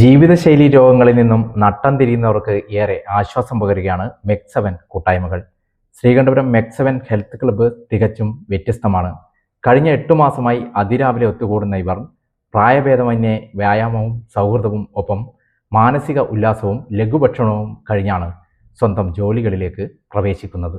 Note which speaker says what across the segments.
Speaker 1: ജീവിതശൈലി രോഗങ്ങളിൽ നിന്നും നട്ടം തിരിയുന്നവർക്ക് ഏറെ ആശ്വാസം പകരുകയാണ് മെക്സവൻ കൂട്ടായ്മകൾ. ശ്രീകണ്ഠപുരം മെക്സവൻ ഹെൽത്ത് ക്ലബ്ബ് തികച്ചും വ്യത്യസ്തമാണ്. കഴിഞ്ഞ എട്ടു മാസമായി അതിരാവിലെ ഒത്തുകൂടുന്ന ഇവർ പ്രായഭേദമന്യേ വ്യായാമവും സൗഹൃദവും ഒപ്പം മാനസിക ഉല്ലാസവും ലഘുഭക്ഷണവും കഴിഞ്ഞാണ് സ്വന്തം ജോലികളിലേക്ക് പ്രവേശിക്കുന്നത്.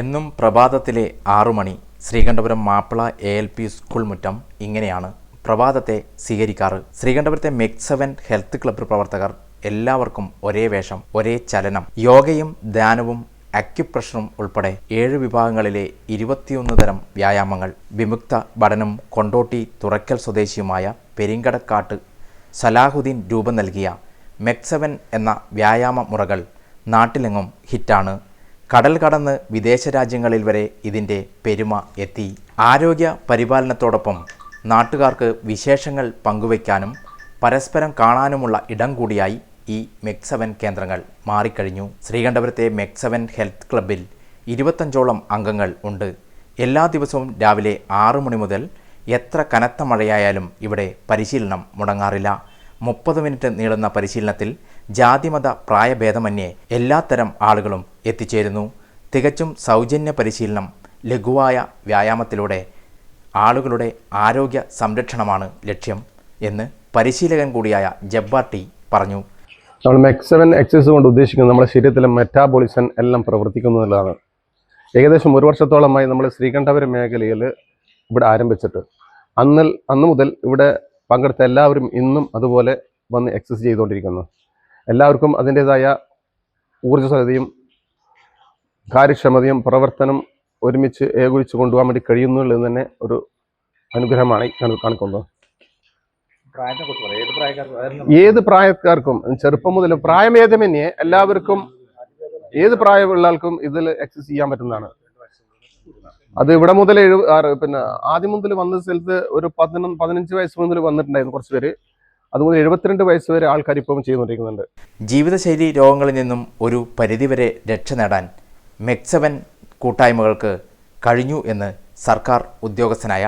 Speaker 1: എന്നും പ്രഭാതത്തിലെ ആറു മണി Sreekandapuram Mappila A L P school മുറ്റം ഇങ്ങനെയാണ് പ്രഭാതത്തെ സ്വീകരിക്കാറ്. ശ്രീകണ്ഠപുരത്തെ മെക്സവൻ ഹെൽത്ത് ക്ലബ് പ്രവർത്തകർ എല്ലാവർക്കും ഒരേ വേഷം ഒരേ ചലനം. യോഗയും ധ്യാനവും അക്യുപ്രഷറും ഉൾപ്പെടെ ഏഴ് വിഭാഗങ്ങളിലെ ഇരുപത്തിയൊന്ന് തരം വ്യായാമങ്ങൾ വിമുക്ത ഭടനും കൊണ്ടോട്ടി തുറക്കൽ സ്വദേശിയുമായ പെരിങ്കടക്കാട്ട് സലാഹുദ്ദീൻ രൂപം നൽകിയ മെക്സവൻ എന്ന വ്യായാമ മുറകൾ നാട്ടിലെങ്ങും ഹിറ്റാണ്. കടൽ കടന്ന് വിദേശ രാജ്യങ്ങളിൽ വരെ ഇതിന്റെ പെരുമ എത്തി. ആരോഗ്യ പരിപാലനത്തോടൊപ്പം നാട്ടുകാർക്ക് വിശേഷങ്ങൾ പങ്കുവയ്ക്കാനും പരസ്പരം കാണാനുമുള്ള ഇടം കൂടിയായി ഈ മെക്സവൻ കേന്ദ്രങ്ങൾ മാറിക്കഴിഞ്ഞു. ശ്രീകണ്ഠപുരത്തെ മെക്സവൻ ഹെൽത്ത് ക്ലബിൽ ഇരുപത്തഞ്ചോളം അംഗങ്ങൾ ഉണ്ട്. എല്ലാ ദിവസവും രാവിലെ ആറ് മണി മുതൽ എത്ര കനത്ത മഴയായാലും ഇവിടെ പരിശീലനം മുടങ്ങാറില്ല. മുപ്പത് മിനിറ്റ് നീളുന്ന പരിശീലനത്തിൽ ജാതിമത പ്രായഭേദമന്യേ എല്ലാത്തരം ആളുകളും എത്തിച്ചേരുന്നു. തികച്ചും സൗജന്യ പരിശീലനം ലഘുവായ വ്യായാമത്തിലൂടെ ആളുകളുടെ ആരോഗ്യ സംരക്ഷണമാണ് ലക്ഷ്യം എന്ന് പരിശീലകൻ കൂടിയായ ജബ്ബാർ ടി പറഞ്ഞു.
Speaker 2: നമ്മൾ മെക്സവൻ എക്സസൈസ് കൊണ്ട് ഉദ്ദേശിക്കുന്നത് നമ്മുടെ ശരീരത്തിലെ മെറ്റാബോളിസം എല്ലാം പ്രവർത്തിക്കുന്നതിലാണ്. ഏകദേശം ഒരു വർഷത്തോളമായി നമ്മൾ ശ്രീകണ്ഠപുരം മേഖലയിൽ ഇവിടെ ആരംഭിച്ചിട്ട് അന്നൽ അന്ന് മുതൽ ഇവിടെ പങ്കെടുത്ത എല്ലാവരും ഇന്നും അതുപോലെ വന്ന് എക്സസൈസ് ചെയ്തുകൊണ്ടിരിക്കുന്നു. എല്ലാവർക്കും അതിന്റെതായ ഊർജസ്വലതയും കാര്യക്ഷമതയും പ്രവർത്തനം ഒരുമിച്ച് ഏകോപിച്ച് കൊണ്ടുപോകാൻ വേണ്ടി കഴിയുന്നുള്ളത് തന്നെ ഒരു അനുഗ്രഹമാണ് കാണിക്കുന്നത് ഏത് പ്രായക്കാർക്കും ചെറുപ്പം മുതൽ പ്രായമേധമന്യേ എല്ലാവർക്കും ഏത് പ്രായമുള്ള ആൾക്കും ഇതിൽ എക്സസ് ചെയ്യാൻ പറ്റുന്നതാണ്. അത് ഇവിടെ മുതൽ എഴു പിന്നെ ആദ്യം മുതൽ വന്ന സ്ഥലത്ത് ഒരു പതിനൊന്ന് പതിനഞ്ച് വയസ്സ് മുതൽ വന്നിട്ടുണ്ടായിരുന്നു കുറച്ച് പേര്. അതുപോലെ എഴുപത്തിരണ്ട് വയസ്സ് വരെ ആൾക്കാർ ഇപ്പം ചെയ്തുകൊണ്ടിരിക്കുന്നുണ്ട്.
Speaker 1: ജീവിതശൈലി രോഗങ്ങളിൽ നിന്നും ഒരു പരിധിവരെ രക്ഷ നേടാൻ മെക്സവൻ കൂട്ടായ്മകൾക്ക് കഴിഞ്ഞു എന്ന് സർക്കാർ ഉദ്യോഗസ്ഥനായ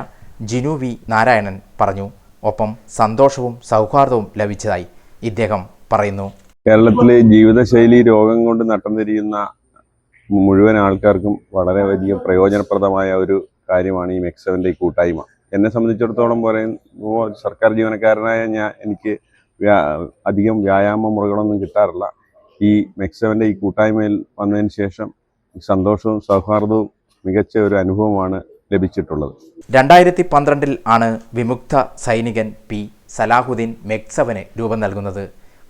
Speaker 1: ജിനു വി നാരായണൻ പറഞ്ഞു. ഒപ്പം സന്തോഷവും സൗഹാർദ്ദവും ലഭിച്ചതായി ഇദ്ദേഹം പറയുന്നു.
Speaker 3: കേരളത്തിലെ ജീവിതശൈലി രോഗം കൊണ്ട് നട്ടം തിരിയുന്ന മുഴുവൻ ആൾക്കാർക്കും വളരെ വലിയ പ്രയോജനപ്രദമായ ഒരു കാര്യമാണ് ഈ മെക്സവന്റെ ഈ കൂട്ടായ്മ. എന്നെ സംബന്ധിച്ചിടത്തോളം പറയുമ്പോൾ സർക്കാർ ജീവനക്കാരനായ ഞാൻ എനിക്ക് അധികം വ്യായാമ മുറകളൊന്നും കിട്ടാറില്ല. ഈ മെക്സവന്റെ ഈ കൂട്ടായ്മയിൽ വന്നതിന് ശേഷം സന്തോഷവും സൗഹാർദ്ദവും മികച്ച ഒരു അനുഭവമാണ് ലഭിച്ചിട്ടുള്ളത്.
Speaker 1: രണ്ടായിരത്തി പന്ത്രണ്ടിൽ ആണ് വിമുക്ത സൈനികൻ പി സലാഹുദ്ദീൻ മെക്സവന് രൂപം നൽകുന്നത്.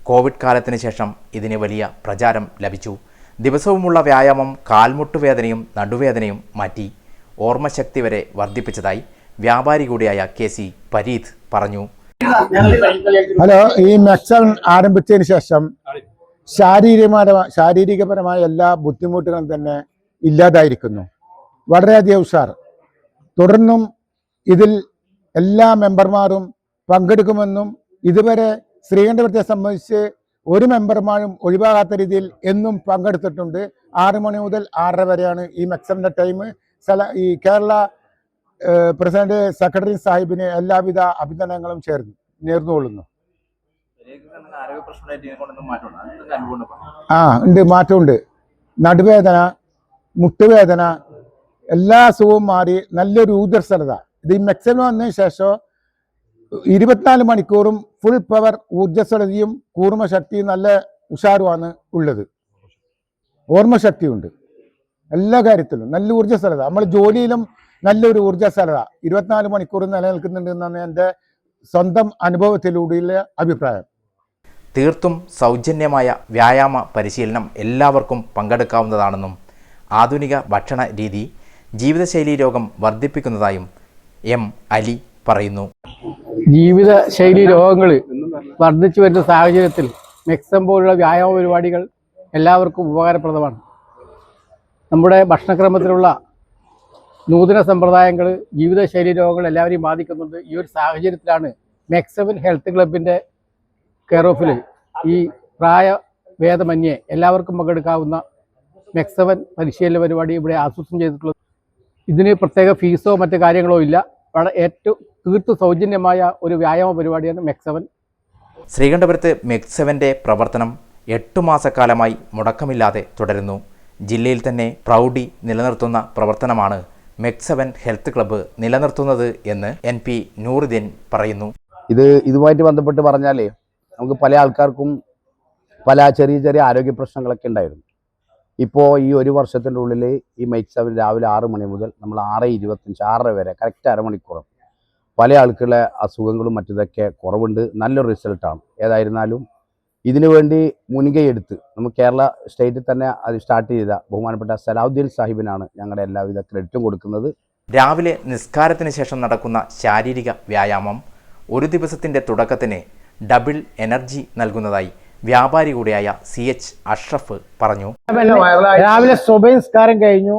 Speaker 1: കോവിഡ് കാലത്തിന് ശേഷം ഇതിന് വലിയ പ്രചാരം ലഭിച്ചു. ദിവസവുമുള്ള വ്യായാമം കാൽമുട്ടുവേദനയും നടുവേദനയും മാറ്റി ഓർമ്മശക്തി വരെ വർദ്ധിപ്പിച്ചതായി വ്യാപാരി കൂടിയായ കെ സി പരീത് പറഞ്ഞു.
Speaker 4: ഹലോ ഈ മെക്സൺ ആരംഭിച്ചതിന് ശേഷം ശാരീരികമായ ശാരീരികപരമായ എല്ലാ ബുദ്ധിമുട്ടുകളും തന്നെ ഇല്ലാതായിരിക്കുന്നു. വളരെയധികം ഉഷാർ. തുടർന്നും ഇതിൽ എല്ലാ മെമ്പർമാരും പങ്കെടുക്കുമെന്നും ഇതുവരെ ശ്രീകണ്ഠപുരത്തെ സംബന്ധിച്ച് ഒരു മെമ്പർമാരും ഒഴിവാകാത്ത രീതിയിൽ എന്നും പങ്കെടുത്തിട്ടുണ്ട്. ആറ് മണി മുതൽ ആറര വരെയാണ് ഈ മെക്സമിന്റെ ടൈം. സ്ഥല ഈ കേരള പ്രസിഡന്റ് സെക്രട്ടറി സാഹിബിന് എല്ലാവിധ അഭിനന്ദനങ്ങളും ചേർന്ന് നേർന്നുകൊള്ളുന്നു. ആ ഉണ്ട് മാറ്റമുണ്ട്. നടുവേദന മുട്ടുവേദന എല്ലാ അസുഖവും മാറി നല്ലൊരു ഊർജസ്വലത. ഇത് ഈ മെക്സിമം വന്നതിന് ശേഷം ഇരുപത്തിനാല് മണിക്കൂറും ഫുൾ പവർ ഊർജസ്വലതയും കൂർമ്മശക്തിയും നല്ല ഉഷാറുമാണ് ഉള്ളത്. ഓർമ്മശക്തിയുണ്ട്. എല്ലാ കാര്യത്തിലും നല്ല ഊർജസ്വലത. നമ്മൾ ജോലിയിലും നല്ലൊരു ഊർജസ്വലത. ഇരുപത്തിനാല് മണിക്കൂർ നിലനിൽക്കുന്നുണ്ട് എന്നാണ് എന്റെ സ്വന്തം അനുഭവത്തിലൂടെയുള്ള അഭിപ്രായം.
Speaker 1: തീർത്തും സൗജന്യമായ വ്യായാമ പരിശീലനം എല്ലാവർക്കും പങ്കെടുക്കാവുന്നതാണെന്നും ആധുനിക ഭക്ഷണ രീതി ജീവിതശൈലി രോഗം വർദ്ധിപ്പിക്കുന്നതായും എം അലി പറയുന്നു.
Speaker 5: ജീവിതശൈലി രോഗങ്ങൾ വർദ്ധിച്ചു വരുന്ന സാഹചര്യത്തിൽ മെക്സം പോലുള്ള വ്യായാമ പരിപാടികൾ എല്ലാവർക്കും ഉപകാരപ്രദമാണ്. നമ്മുടെ ഭക്ഷണക്രമത്തിലുള്ള നൂതന സമ്പ്രദായങ്ങൾ ജീവിതശൈലി രോഗങ്ങൾ എല്ലാവരെയും ബാധിക്കുന്നുണ്ട്. ഈ ഒരു സാഹചര്യത്തിലാണ് മെക്സവൻ ഹെൽത്ത് ക്ലബിന്റെ കെയർ ഓഫിൽ ഈ പ്രായഭേദമന്യേ എല്ലാവർക്കും പങ്കെടുക്കാവുന്ന മെക്സവൻ പരിശീലന പരിപാടി ഇവിടെ ആസൂത്രണം ചെയ്തിട്ടുള്ളത്. ഇതിന് പ്രത്യേക ഫീസോ മറ്റു കാര്യങ്ങളോ ഇല്ല. വളരെ ഏറ്റവും തീർത്തും സൗജന്യമായ ഒരു വ്യായാമ പരിപാടിയാണ് മെക്സവൻ.
Speaker 1: ശ്രീകണ്ഠപുരത്ത് മെക്സവന്റെ പ്രവർത്തനം എട്ടു മാസക്കാലമായി മുടക്കമില്ലാതെ തുടരുന്നു. ജില്ലയിൽ തന്നെ പ്രൗഢി നിലനിർത്തുന്ന പ്രവർത്തനമാണ് മെക്സവൻ ഹെൽത്ത് ക്ലബ്ബ് നിലനിർത്തുന്നത് എന്ന് എൻ പി നൂറുദ്ദീൻ പറയുന്നു.
Speaker 6: ഇത് ഇതുമായിട്ട് ബന്ധപ്പെട്ട് പറഞ്ഞാലേ നമുക്ക് പല ആൾക്കാർക്കും പല ചെറിയ ചെറിയ ആരോഗ്യ പ്രശ്നങ്ങളൊക്കെ ഉണ്ടായിരുന്നു. ഇപ്പോൾ ഈ ഒരു വർഷത്തിന്റെ ഉള്ളിൽ ഈ മൈക്ക് സെവൻ രാവിലെ ആറ് മണി മുതൽ നമ്മൾ ആറ് ഇരുപത്തഞ്ച് ആറര വരെ കറക്റ്റ് അരമണിക്കൂറും പല ആൾക്കുള്ള അസുഖങ്ങളും മറ്റതൊക്കെ കുറവുണ്ട്. നല്ലൊരു റിസൾട്ടാണ് ഏതായിരുന്നാലും ഇതിനു വേണ്ടി മുൻകൈ നമ്മൾ കേരള സ്റ്റേറ്റിൽ തന്നെ അത് സ്റ്റാർട്ട് ചെയ്ത ബഹുമാനപ്പെട്ട സലാഹുദ്ദീൻ സാഹിബിനാണ് ഞങ്ങളുടെ എല്ലാവിധ ക്രെഡിറ്റും കൊടുക്കുന്നത്.
Speaker 1: രാവിലെ നിസ്കാരത്തിന് ശേഷം നടക്കുന്ന ശാരീരിക വ്യായാമം ഒരു ദിവസത്തിന്റെ തുടക്കത്തിന് ഡബിൾ എനർജി നൽകുന്നതായി വ്യാപാരി കൂടിയായ സി എച്ച് അഷ്റഫ് പറഞ്ഞു.
Speaker 5: രാവിലെ സ്വഭയംസ്കാരം കഴിഞ്ഞു.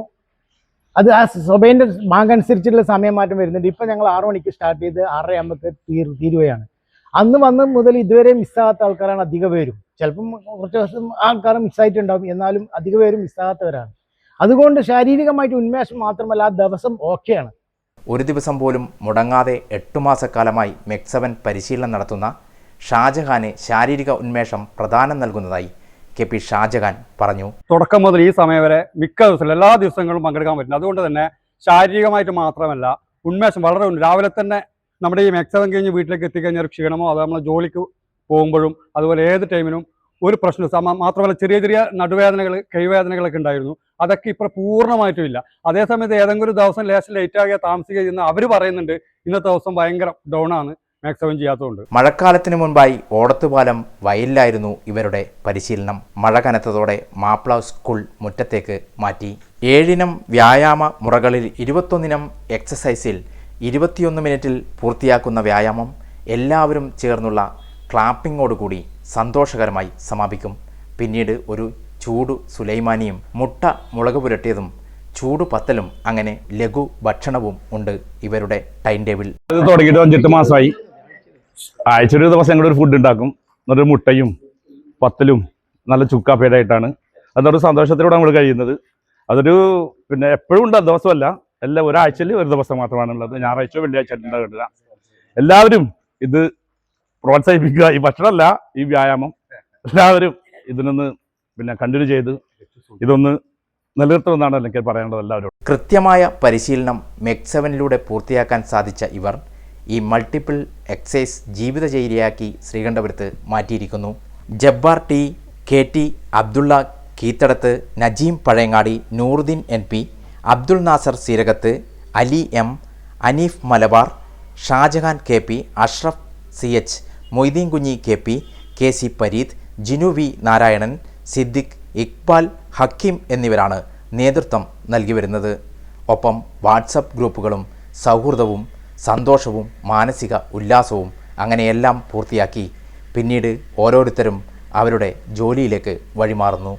Speaker 5: അത് ആ സ്വഭയന്റെ ബാങ്ക് അനുസരിച്ചുള്ള സമയം മാറ്റം വരുന്നുണ്ട്. ഇപ്പൊ ഞങ്ങൾ ആറു മണിക്ക് സ്റ്റാർട്ട് ചെയ്ത് ആറര ആകുമ്പോൾ തീർ തീരുകയാണ്. അന്ന് വന്ന് മുതൽ ഇതുവരെ മിസ്സാകാത്ത ആൾക്കാരാണ് അധിക പേരും. ചിലപ്പം കുറച്ച് ദിവസം ആൾക്കാർ മിസ്സായിട്ടുണ്ടാവും എന്നാലും അധിക പേരും മിസ്സാകാത്തവരാണ്. അതുകൊണ്ട് ശാരീരികമായിട്ട് ഉന്മേഷം മാത്രമല്ല ആ ദിവസം ഓക്കെയാണ്.
Speaker 1: ഒരു ദിവസം പോലും മുടങ്ങാതെ എട്ടു മാസക്കാലമായി മെക്സവൻ പരിശീലനം നടത്തുന്ന ഷാജഹാന് ശാരീരിക ഉന്മേഷം പ്രദാനം നൽകുന്നതായി കെ പി ഷാജഹാൻ പറഞ്ഞു.
Speaker 7: തുടക്കം മുതൽ ഈ സമയം വരെ മിക്ക ദിവസവും എല്ലാ ദിവസങ്ങളും പങ്കെടുക്കാൻ പറ്റും. അതുകൊണ്ട് തന്നെ ശാരീരികമായിട്ട് മാത്രമല്ല ഉന്മേഷം വളരെ രാവിലെ തന്നെ നമ്മുടെ ഈ മെക്സതം കഴിഞ്ഞ് വീട്ടിലേക്ക് എത്തിക്കഴിഞ്ഞാൽ ക്ഷീണമോ അത് നമ്മൾ ജോലിക്ക് പോകുമ്പോഴും അതുപോലെ ഏത് ടൈമിനും ഒരു പ്രശ്നം മാത്രമല്ല ചെറിയ ചെറിയ നടുവേദനകൾ കൈവേദനകളൊക്കെ ഉണ്ടായിരുന്നു. അതൊക്കെ ഇപ്പോൾ പൂർണമായിട്ടും ഇല്ല. അതേസമയത്ത് ഏതെങ്കിലും ഒരു ദിവസം ലേശം ലേറ്റ് ആകിയ താമസിക്കുക ചെയ്യുന്ന അവർ പറയുന്നുണ്ട്. ഇന്നത്തെ ദിവസം ഭയങ്കര ഡൗൺ ആണ്. മാക്സിമം ചെയ്യാത്തതുകൊണ്ട്.
Speaker 1: മഴക്കാലത്തിനു മുൻപായി ഓടത്തുപാലം വയലിലായിരുന്നു ഇവരുടെ പരിശീലനം. മഴ കനത്തതോടെ മാപ്ല സ്കൂൾ മുറ്റത്തേക്ക് മാറ്റി. ഏഴിനം വ്യായാമ മുറകളിൽ ഇരുപത്തൊന്നിനം എക്സസൈസിൽ ഇരുപത്തിയൊന്ന് മിനിറ്റിൽ പൂർത്തിയാക്കുന്ന വ്യായാമം എല്ലാവരും ചേർന്നുള്ള ക്ലാപ്പിങ്ങോടുകൂടി സന്തോഷകരമായി സമാപിക്കും. പിന്നീട് ഒരു ചൂട് സുലൈമാനിയും മുട്ട മുളക് പുരട്ടിയതും ചൂടു പത്തലും അങ്ങനെ ലഘു ഭക്ഷണവും ഉണ്ട് ഇവരുടെ ടൈം ടേബിൾ.
Speaker 8: തുടങ്ങിയിട്ട് അഞ്ചെട്ട് മാസമായി. ആഴ്ച ഒരു ദിവസം ഞങ്ങളൊരു ഫുഡ് ഉണ്ടാക്കും. എന്നിട്ട് മുട്ടയും പത്തലും നല്ല ചുക്കാപ്പേടായിട്ടാണ് അതൊരു സന്തോഷത്തിലൂടെ നമ്മൾ കഴിയുന്നത്. അതൊരു പിന്നെ എപ്പോഴും ഉണ്ട് ദിവസമല്ല. എല്ലാം ഒരാഴ്ചയിൽ ഒരു ദിവസം മാത്രമാണ് ഉള്ളത് ഞായറാഴ്ച വെള്ളിയാഴ്ച ഉണ്ടാകില്ല എല്ലാവരും ഇത് പ്രോത്സാഹിപ്പിക്കുക. ഈ ഭക്ഷണമല്ല ഈ വ്യായാമം. എല്ലാവരും ഇതിനൊന്ന് പിന്നെ കണ്ടിന്യൂ ചെയ്ത് ഇതൊന്ന് നിലനിർത്തുമെന്നാണ് എനിക്ക് പറയാനുള്ളത് എല്ലാവരും
Speaker 1: കൃത്യമായ പരിശീലനം മെക്സവനിലൂടെ പൂർത്തിയാക്കാൻ സാധിച്ച ഇവർ ഈ മൾട്ടിപ്പിൾ എക്സൈസ് ജീവിതചര്യയാക്കി ശ്രീകണ്ഠപുരത്ത് മാറ്റിയിരിക്കുന്നു. Jabbar T K T Abdulla Keethadath Najeem Pazhayangadi Nooruddeen N P Abdul Nasar Seerakath Ali M Aneef Malabar Shajahan K P Ashraf C H Moideen Kunhi K P K C Pareeth Jinu V Narayanan Siddique Iqbal Hakeem എന്നിവരാണ് നേതൃത്വം നൽകി വരുന്നത്. ഒപ്പം WhatsApp ഗ്രൂപ്പുകളും സൗഹൃദവും സന്തോഷവും മാനസിക ഉല്ലാസവും അങ്ങനെയെല്ലാം പൂർത്തിയാക്കി പിന്നീട് ഓരോരുത്തരും അവരുടെ ജോലിയിലേക്ക് വഴിമാറുന്നു.